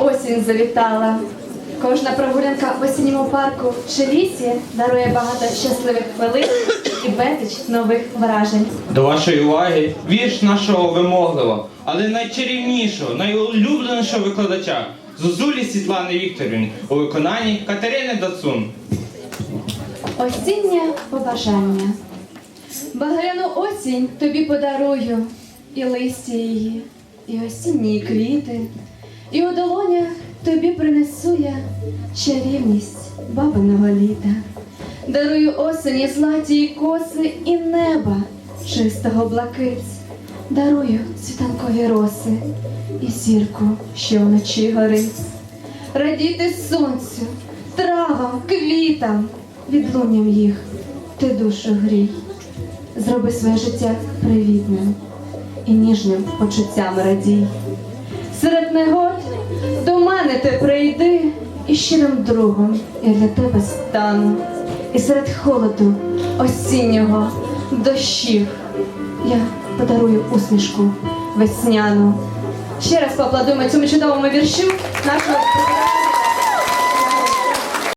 Осінь завітала. Кожна прогулянка в осінньому парку чи лісі дарує багато щасливих хвилин і безліч нових вражень. До вашої уваги вірш нашого вимогливого, але найчарівнішого, найулюбленішого викладача Зозулі Світлани Вікторівни у виконанні Катерини Дацун. Осіннє побажання. Багряну осінь тобі подарую, і листя її, і осінні квіти, і у долонях тобі принесу я чарівність бабиного літа. Дарую осені златі й коси і неба чистого блакиць. Дарую світанкові роси і зірку, що вночі горить. Радійте сонцю, травам, квітам, відлунням їх ти душу грій. Зроби своє життя привітним і ніжним почуттям радій. Серед негод до мене ти прийди, і щирим другом я для тебе стану. І серед холоду осіннього дощів я подарую усмішку весняну. Ще раз поаплодуємо цьому чудовому віршу нашого